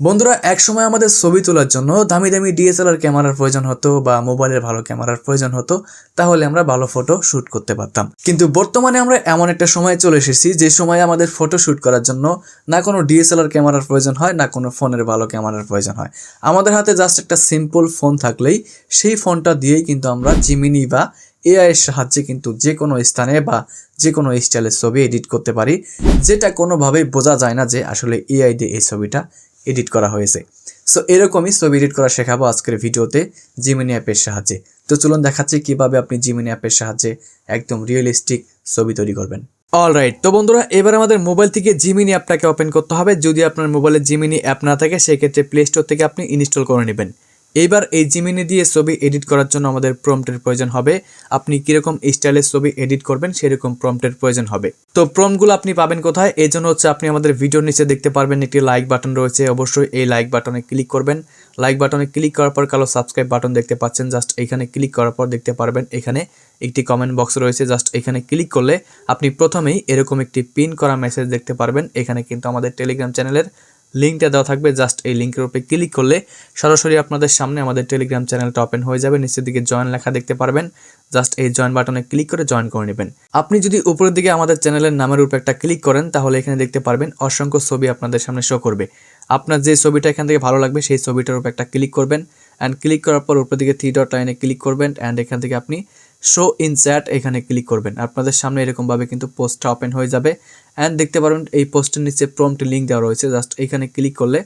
বন্ধুরা এক সময় আমাদের ছবি তোলার জন্য দামি দামি ডিএসএলআর ক্যামেরার প্রয়োজন হতো বা মোবাইলের ভালো ক্যামেরার প্রয়োজন হতো, তাহলে আমরা ভালো ফটো শ্যুট করতে পারতাম। কিন্তু বর্তমানে আমরা এমন একটা সময় চলে এসেছি, যে সময় আমাদের ফটো শ্যুট করার জন্য না কোনো ডিএসএলআর ক্যামেরার প্রয়োজন হয়, না কোনো ফোনের ভালো ক্যামেরার প্রয়োজন হয়। আমাদের হাতে জাস্ট একটা সিম্পল ফোন থাকলেই সেই ফোনটা দিয়েই কিন্তু আমরা জিমিনি বা এআইয়ের সাহায্যে কিন্তু যে কোনো স্থানে বা যে কোনো স্টাইলের ছবি এডিট করতে পারি। যেটা কোনোভাবেই বোঝা যায় না যে আসলে এআই দিয়ে এই ছবিটা এডিট করা হয়েছে। সো এরকমই ছবি এডিট করা শেখাবো আজকের ভিডিওতে জিমিনি অ্যাপের সাহায্যে। তো চলুন দেখাচ্ছি কীভাবে আপনি জিমিনি অ্যাপের সাহায্যে একদম রিয়েলিস্টিক ছবি তৈরি করবেন। অলরাইট তো বন্ধুরা, এবার আমাদের মোবাইল থেকে জিমিনি অ্যাপটাকে ওপেন করতে হবে। যদি আপনার মোবাইলে জিমিনি অ্যাপ না থাকে, সেক্ষেত্রে প্লে স্টোর থেকে আপনি ইনস্টল করে নেবেন। এইবার এই জিমিনি দিয়ে ছবি এডিট করার জন্য আমাদের প্রম্পটের প্রয়োজন হবে। আপনি কীরকম স্টাইলের ছবি এডিট করবেন সেরকম প্রম্পটের প্রয়োজন হবে। তো প্রম্পটগুলো আপনি পাবেন কোথায়? এই জন্য হচ্ছে আপনি আমাদের ভিডিওর নিচে দেখতে পারবেন একটি লাইক বাটন রয়েছে। অবশ্যই এই লাইক বাটনে ক্লিক করবেন। লাইক বাটনে ক্লিক করার পর কালো সাবস্ক্রাইব বাটন দেখতে পাচ্ছেন। জাস্ট এখানে ক্লিক করার পর দেখতে পারবেন এখানে একটি কমেন্ট বক্স রয়েছে। জাস্ট এখানে ক্লিক করলে আপনি প্রথমেই এরকম একটি পিন করা মেসেজ দেখতে পারবেন। এখানে কিন্তু আমাদের টেলিগ্রাম চ্যানেলের লিঙ্কটা দেওয়া থাকবে জাস্ট এই লিঙ্কের উপরে ক্লিক করলে সরাসরি আপনাদের সামনে আমাদের টেলিগ্রাম চ্যানেলটা ওপেন হয়ে যাবে। নিচের দিকে জয়েন লেখা দেখতে পারবেন। জাস্ট এই জয়েন বাটনে ক্লিক করে জয়েন করে নেবেন। আপনি যদি উপরের দিকে আমাদের চ্যানেলের নামের উপরে একটা ক্লিক করেন, তাহলে এখানে দেখতে পারবেন অসংখ্য ছবি আপনাদের সামনে শো করবে। আপনার যে ছবিটা এখান থেকে ভালো লাগবে, সেই ছবিটার উপর একটা ক্লিক করবেন। অ্যান্ড ক্লিক করার পর উপর দিকে থ্রি ডট লাইনে ক্লিক করবেন। অ্যান্ড এখান থেকে আপনি শো ইন চ্যাট এখানে ক্লিক করবেন। আপনাদের সামনে এরকমভাবে কিন্তু পোস্টটা ওপেন হয়ে যাবে। অ্যান্ড দেখতে পারবেন এই পোস্টের নিচে প্রম্পট লিঙ্ক দেওয়া রয়েছে। জাস্ট এখানে ক্লিক করলে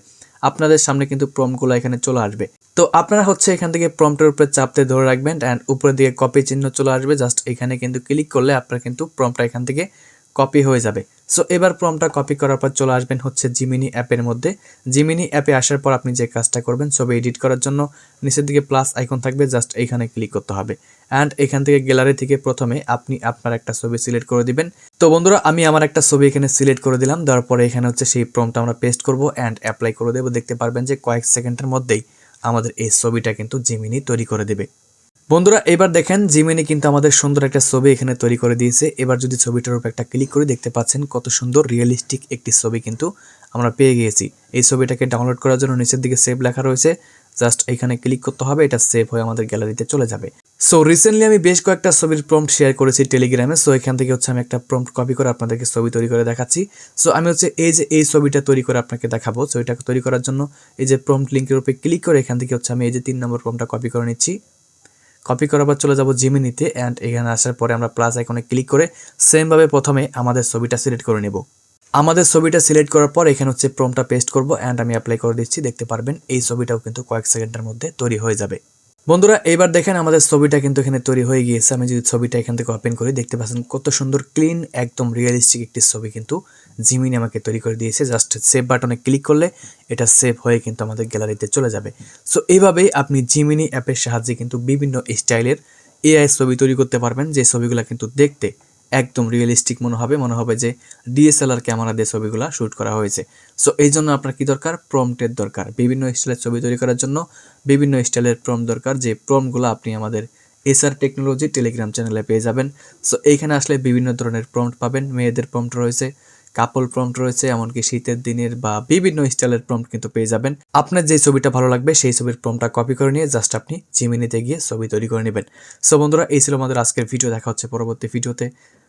আপনাদের সামনে কিন্তু প্রমগুলো এখানে চলে আসবে। তো আপনারা হচ্ছে এখান থেকে প্রম্পটের উপরে চাপতে ধরে রাখবেন। অ্যান্ড উপরের দিকে কপি চিহ্ন চলে আসবে। জাস্ট এখানে কিন্তু ক্লিক করলে আপনারা কিন্তু প্রম্পটা এখান থেকে কপি হয়ে যাবে। সো এবার প্রমটা কপি করার পর চলে আসবেন হচ্ছে জিমিনি অ্যাপের মধ্যে। জিমিনি অ্যাপে আসার পর আপনি যে কাজটা করবেন, ছবি এডিট করার জন্য নিচের দিকে প্লাস আইকন থাকবে জাস্ট এইখানে ক্লিক করতে হবে। অ্যান্ড এখান থেকে গ্যালারি থেকে প্রথমে আপনি আপনার একটা ছবি সিলেক্ট করে দিবেন। তো বন্ধুরা, আমি আমার একটা ছবি এখানে সিলেক্ট করে দিলাম, দেওয়ার পরে এখানে হচ্ছে সেই প্রমটা আমরা পেস্ট করব অ্যান্ড অ্যাপ্লাই করে দেবো। দেখতে পারবেন যে কয়েক সেকেন্ডের মধ্যেই আমাদের এই ছবিটা কিন্তু জিমিনি তৈরি করে দেবে। বন্ধুরা, এবার দেখেন জিমেনি কিন্তু আমাদের সুন্দর একটা ছবি এখানে তৈরি করে দিয়েছে। এবার যদি ছবিটার উপর একটা ক্লিক করে দেখতে পাচ্ছেন, কত সুন্দর রিয়েলিস্টিক একটি ছবি কিন্তু আমরা পেয়ে গিয়েছি। এই ছবিটাকে ডাউনলোড করার জন্য নিচের দিকে সেভ লেখা রয়েছে। জাস্ট এখানে ক্লিক করতে হবে, এটা সেভ হয়ে আমাদের গ্যালারিতে চলে যাবে। সো রিসেন্টলি আমি বেশ কয়েকটা ছবির প্রম্পট শেয়ার করেছি টেলিগ্রামে সো এখান থেকে হচ্ছে আমি একটা প্রম্পট কপি করে আপনাদেরকে ছবি তৈরি করে দেখাচ্ছি। সো আমি হচ্ছে এই যে এই ছবিটা তৈরি করে আপনাকে দেখাবো সো ছবিটাকে তৈরি করার জন্য এই যে প্রম্পট লিঙ্কের উপরে ক্লিক করে এখান থেকে হচ্ছে আমি এই যে তিন নম্বর প্রম্পটটা কপি করে নিচ্ছি। কপি করার পর চলে যাব জিমিনিতে অ্যান্ড এখানে আসার পরে আমরা প্লাস আইকনে ক্লিক করে সেমভাবে প্রথমে আমাদের ছবিটা সিলেক্ট করে নেব। আমাদের ছবিটা সিলেক্ট করার পর এখানে হচ্ছে প্রমটা পেস্ট করব অ্যান্ড আমি অ্যাপ্লাই করে দিচ্ছি। দেখতে পারবেন এই ছবিটাও কিন্তু কয়েক সেকেন্ডের মধ্যে তৈরি হয়ে যাবে। বন্ধুরা, এবার দেখেন আমাদের ছবিটা কিন্তু এখানে তৈরি হয়ে গিয়েছে। আমি যদি ছবিটা এখান থেকে ওপেন করি, দেখতে পাচ্ছেন কত সুন্দর ক্লিন একদম রিয়েলিস্টিক একটি ছবি কিন্তু জিমিনি আমাকে তৈরি করে দিয়েছে। জাস্ট সেভ বাটনে ক্লিক করলে এটা সেভ হয়ে কিন্তু আমাদের গ্যালারিতে চলে যাবে। সো এইভাবেই আপনি জিমিনি অ্যাপের সাহায্যে কিন্তু বিভিন্ন স্টাইলের এআই ছবি তৈরি করতে পারবেন। যে ছবিগুলো কিন্তু দেখতে একদম রিয়েলিস্টিক মনে হবে মনে হবে যে ডিএসএলআর ক্যামেরা দিয়ে ছবিগুলো শ্যুট করা হয়েছে। সো এই জন্য আপনার কি দরকার? প্রম্পটের দরকার। বিভিন্ন স্টাইলের ছবি তৈরি করার জন্য বিভিন্ন স্টাইলের প্রম দরকার, যে প্রমগুলো আপনি আমাদের এসআর টেকনোলজি টেলিগ্রাম চ্যানেলে পেয়ে যাবেন। সো এইখানে আসলে বিভিন্ন ধরনের প্রম্পট পাবেন। মেয়েদের প্রম্পট রয়েছে কাপল প্রম্পট রয়েছে, এমনকি শীতের দিনের বা বিভিন্ন স্টাইলের প্রম্পট কিন্তু পেয়ে যাবেন। আপনার যে ছবিটা ভালো লাগবে, সেই ছবির প্রম্পটটা কপি করে নিয়ে জাস্ট আপনি জিমিনিতে গিয়ে ছবি তৈরি করে নেবেন। সো বন্ধুরা, এই ছিল আমাদের আজকের ভিডিও দেখা হচ্ছে পরবর্তী ভিডিওতে